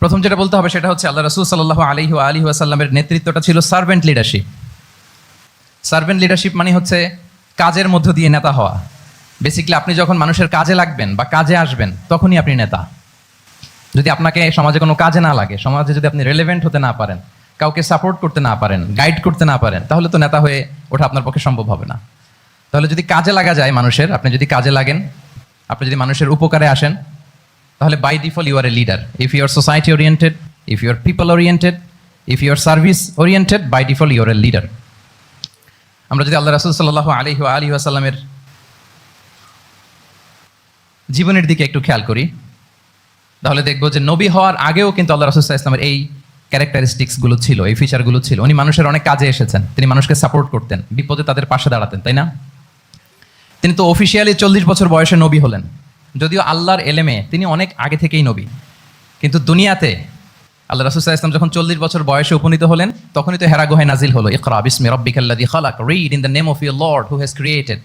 প্রথম যেটা বলতে হবে সেটা হচ্ছে আল্লাহ রসুল সাল্লাহ আলহি আলী আসাল্লামের নেতৃত্বটা ছিল সার্ভেন্ট লিডারশিপ সার্ভেন্ট লিডারশিপ মানে হচ্ছে কাজের মধ্য দিয়ে নেতা হওয়া। বেসিক্যালি আপনি যখন মানুষের কাজে লাগবেন বা কাজে আসবেন, তখনই আপনি নেতা। যদি আপনাকে সমাজে কোনো কাজে না লাগে, সমাজে যদি আপনি রেলেভেন্ট হতে না পারেন, কাউকে সাপোর্ট করতে না পারেন গাইড করতে না পারেন, তাহলে তো নেতা হয়ে ওঠা আপনার পক্ষে সম্ভব হবে না। তাহলে যদি কাজে লাগা যায় মানুষের, আপনি যদি কাজে লাগেন, আপনি যদি মানুষের উপকারে আসেন তাহলে by default you are a leader if you are society oriented if you are people oriented if you are service oriented by default you are a leader আমরা যদি আল্লাহ রাসুল সাল্লাহ আলহি আলী আসাল্লামের জীবনের দিকে একটু খেয়াল করি, তাহলে দেখব যে নবী হওয়ার আগেও কিন্তু আল্লাহ রাসুল ইসলামের এই ক্যারেক্টারিস্টিক্সগুলো ছিল, এই ফিচারগুলো ছিল। উনি মানুষের অনেক কাজে এসেছেন, তিনি মানুষকে সাপোর্ট করতেন, বিপদে তাদের পাশে দাঁড়াতেন, তাই না? তিনি তো অফিসিয়ালি চল্লিশ বছর বয়সে নবী হলেন। যদিও আল্লাহর এলেমে তিনি অনেক আগে থেকেই নবী। কিন্তু দুনিয়াতে আল্লাহ রাসুসাহ ইসলাম যখন চল্লিশ বছর বয়সে উপনীত হলেন, তখনই তো হেরা গোহায় নাজিল হলো, ইকরা বিসমি রব্বিকাল্লাদি খালাক read in the name of your lord who has created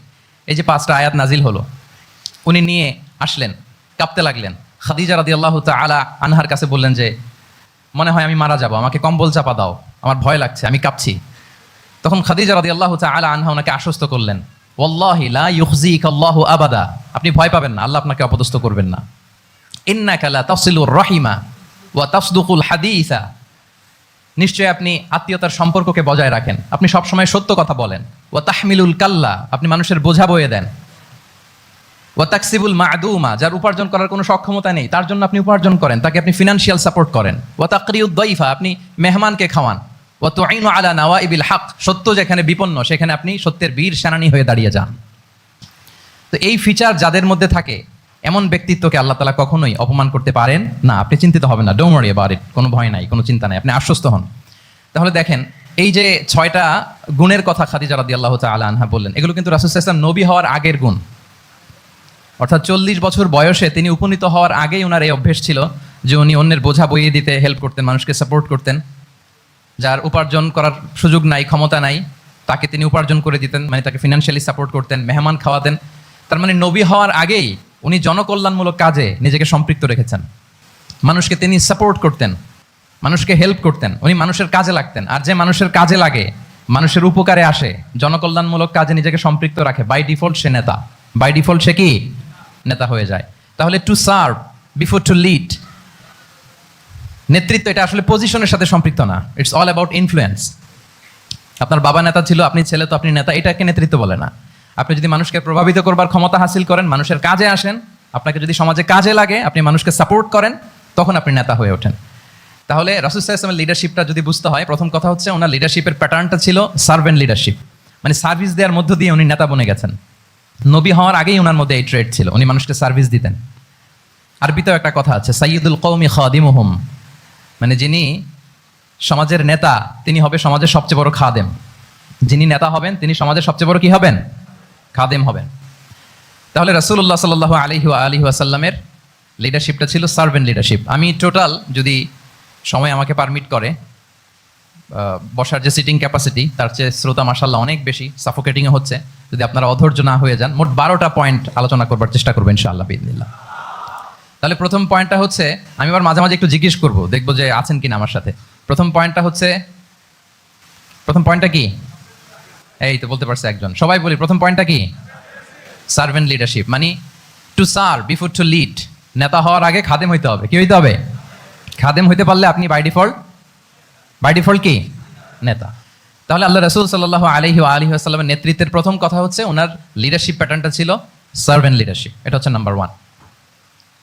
এই যে পাঁচটা আয়াত নাজিল হলো, উনি নিয়ে আসলেন, কাঁপতে লাগলেন। খাদিজা রাদি আল্লাহ আলা আনহার কাছে বললেন যে, মনে হয় আমি মারা যাব, আমাকে কম্বল চাপা দাও, আমার ভয় লাগছে, আমি কাঁপছি। তখন খাদিজা রাদি আল্লাহ আলা আনহা ওনাকে আশ্বস্ত করলেন লা আল্লাহু আবাদা। আপনি ভয় পাবেন না, আল্লাহ আপনাকে অপদস্থ করবেন না। ইন্নাকা লা তাসিলুর রহিমা ওয়া তাসদুকুল হাদিসা। নিশ্চয়ই আপনি আত্মীয়তার সম্পর্ককে বজায় রাখেন। আপনি সবসময় সত্য কথা বলেন। ওয়া তাহমিলুল কাল্লা, আপনি মানুষের বোঝা বয়ে দেন। ওয়া তাকসিবুল মাদুমা, যার উপার্জন করার কোনো সক্ষমতা নেই, তার জন্য আপনি উপার্জন করেন, তাকে আপনি ফিনান্সিয়াল সাপোর্ট করেন। ওয়া তাকরিউদ দইফা আপনি মেহমানকে খাওয়ান। ওয়া তুআইনু আলা নাওয়াইবিল হক, সত্য যেখানে বিপন্ন, সেখানে আপনি সত্যের বীর সেনানী হয়ে দাঁড়িয়ে যান। তো এই ফিচার যাদের মধ্যে থাকে, এমন ব্যক্তিত্বকে আল্লাহ তালা কখনোই অপমান করতে পারেন না। আপনি চিন্তিত হবেন না ডোমরি এবার কোনো ভয় নাই, কোনো চিন্তা নাই, আপনি আশ্বস্ত হন। তাহলে দেখেন, এই যে ছয়টা গুণের কথা খাদিজা রাদি আল্লাহ তালা আনহা বললেন, এগুলো কিন্তু রাসুল ইসলাম নবী হওয়ার আগের গুণ। অর্থাৎ চল্লিশ বছর বয়সে তিনি উপনীত হওয়ার আগেই ওনার এই অভ্যেস ছিল যে উনি অন্যের বোঝা বইয়ে দিতে হেল্প করতেন, মানুষকে সাপোর্ট করতেন। যার উপার্জন করার সুযোগ নাই, ক্ষমতা নাই, তাকে তিনি উপার্জন করে দিতেন মানে তাকে ফিনান্সিয়ালি সাপোর্ট করতেন, মেহমান খাওয়াতেন। তার মানে নবী হওয়ার আগেই উনি জনকল্যাণমূলক কাজে নিজেকে সম্পৃক্ত রেখেছেন। মানুষকে তিনি সাপোর্ট করতেন, মানুষকে হেল্প করতেন, উনি মানুষের কাজে লাগতেন। আর যে মানুষের কাজে লাগে, মানুষের উপকারে আসে, জনকল্যাণমূলক কাজে নিজেকে সম্পৃক্ত রাখে বাই ডিফল্ট সে নেতা। বাই ডিফল্ট সে কি? নেতা হয়ে যায়। তাহলে to serve before to lead নেতৃত্ব, এটা আসলে পজিশনের সাথে সম্পৃক্ত না। ইটস অল অ্যাবাউট ইনফ্লুয়েন্স আপনার বাবা নেতা ছিল, আপনি ছেলে তো আপনি নেতা, এটাকে নেতৃত্ব বলে না। আপনি যদি মানুষকে প্রভাবিত করবার ক্ষমতা হাসিল করেন, মানুষের কাজে আসেন, আপনাকে যদি সমাজে কাজে লাগে, আপনি মানুষকে সাপোর্ট করেন, তখন আপনি নেতা হয়ে ওঠেন। তাহলে রাসুসাহ ইসলামের লিডারশিপটা যদি বুঝতে হয়, প্রথম কথা হচ্ছে ওনার লিডারশিপের প্যাটার্নটা ছিল সার্ভেন্ট লিডারশিপ মানে সার্ভিস দেওয়ার মধ্য দিয়ে উনি নেতা বনে গেছেন। নবী হওয়ার আগেই ওনার মধ্যে এই ট্রেড ছিল, উনি মানুষকে সার্ভিস দিতেন। আরবিতেও একটা কথা আছে সাইয়দুল কৌমি খাদিমুহুম। মানে যিনি সমাজের নেতা, তিনি হবে সমাজের সবচেয়ে বড় খাদেম। যিনি নেতা হবেন, তিনি সমাজের সবচেয়ে বড় কি হবেন? খাদেম হবেন। তাহলে রাসুল্লাহ সাল্লাহ আলহি আলহি আসাল্লামের লিডারশিপটা ছিল সার্ভেন্ট লিডারশিপ আমি টোটাল যদি সময় আমাকে পারমিট করে বসার যে সিটিং ক্যাপাসিটি তার চেয়ে শ্রোতা মাসাল্লাহ অনেক বেশি সাফোকেটিংয়ে হচ্ছে। যদি আপনারা অধৈর্য না হয়ে যান, মোট বারোটা পয়েন্ট আলোচনা করবার চেষ্টা করব ইনশাআল্লাহ বিদিল্লাহ তাহলে প্রথম পয়েন্টটা হচ্ছে, আমি আবার মাঝে মাঝে একটু জিজ্ঞেস করব, দেখব যে আছেন কিনা আমার সাথে। প্রথম পয়েন্টটা হচ্ছে, প্রথম পয়েন্টটা কি? এই তো বলতে পারছে একজন। সবাই বলি, প্রথম পয়েন্টটা কি? সার্ভেন্ট লিডারশিপ মানে to serve before to lead নেতা হওয়ার আগে খাদেম হইতে হবে। কি হইতে হবে? খাদেম হইতে পারলে আপনি বাই ডিফল্ট বাই ডিফল্ট কি? নেতা। তাহলে আল্লাহ রসুল সাল্লাহ আলহি আলহি আসাল্লামের নেতৃত্বের প্রথম কথা হচ্ছে, ওনার লিডারশিপ প্যাটার্নটা ছিল সার্ভেন্ট লিডারশিপ এটা হচ্ছে নাম্বার ওয়ান